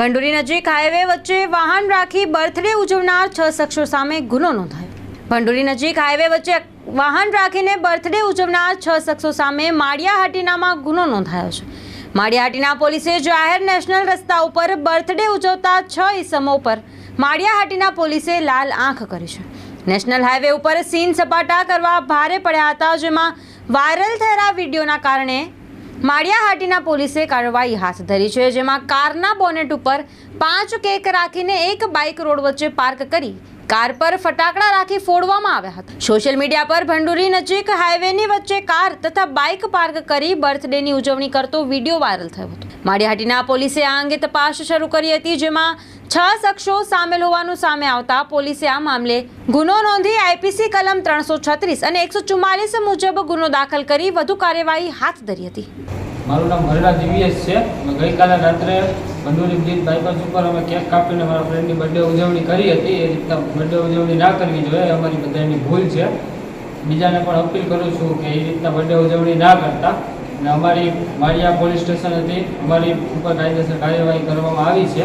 ભંડોરી નજીક હાઈવે વચ્ચે વાહન રાખી બર્થડે ઉજવનાર છ શખ્સો સામે ગુનો નોંધાયો. ભંડોરી નજીક હાઈવે વચ્ચે વાહન રાખીને બર્થડે ઉજવનાર છ શખ્સો સામે માળિયાહાટીનામાં ગુનો નોંધાયો છે. માળિયાહાટીના પોલીસે જાહેર નેશનલ રસ્તા ઉપર બર્થડે ઉજવતા છ ઈસમો પર માળિયાહાટીના પોલીસે લાલ આંખ કરી છે. નેશનલ હાઈવે ઉપર સીન સપાટા કરવા ભારે પડ્યા હતા, જેમાં વાયરલ થયેલા વિડીયોના કારણે માળિયાહાટીના પોલીસે કાર્યવાહી હાથ ધરી છે, જેમાં કારના બોનેટ ઉપર પાંચ કેક રાખીને એક બાઇક રોડ વચ્ચે પાર્ક કરી કાર પર ફટાકડા રાખી ફોડવામાં આવ્યા હતા. સોશિયલ મીડિયા પર ભંડુરી નજીક હાઈવેની વચ્ચે કાર તથા બાઇક પાર્ક કરી બર્થડેની ઉજવણી કરતો વીડિયો વાયરલ થયો હતો. માળિયાહાટીના પોલીસે આ અંગે તપાસ શરૂ કરી હતી, જેમાં છ શખ્સો સામેલ હોવાનું સામે આવતા પોલીસે આ મામલે ગુનો નોંધી આઈપીસી કલમ ત્રણસો છત્રીસ અને એકસો ચુમ્માલીસ મુજબ ગુનો દાખલ કરી વધુ કાર્યવાહી હાથ ધરી હતી. મારું નામ હરડા દિવ્યેશ છે. ગઈકાલે રાત્રે બંડોરી બ્રિજ બાયપાસ ઉપર અમે કેક કાપીને મારા ફ્રેન્ડની બર્થડે ઉજવણી કરી હતી. એ રીતના બર્થડે ઉજવણી ના કરવી જોઈએ, અમારી બધાની ભૂલ છે. બીજાને પણ અપીલ કરું છું કે એ રીતના બર્થડે ઉજવણી ના કરતા. અને અમારી માળિયા પોલીસ સ્ટેશન હતી, અમારી ઉપર કાયદેસર કાર્યવાહી કરવામાં આવી છે.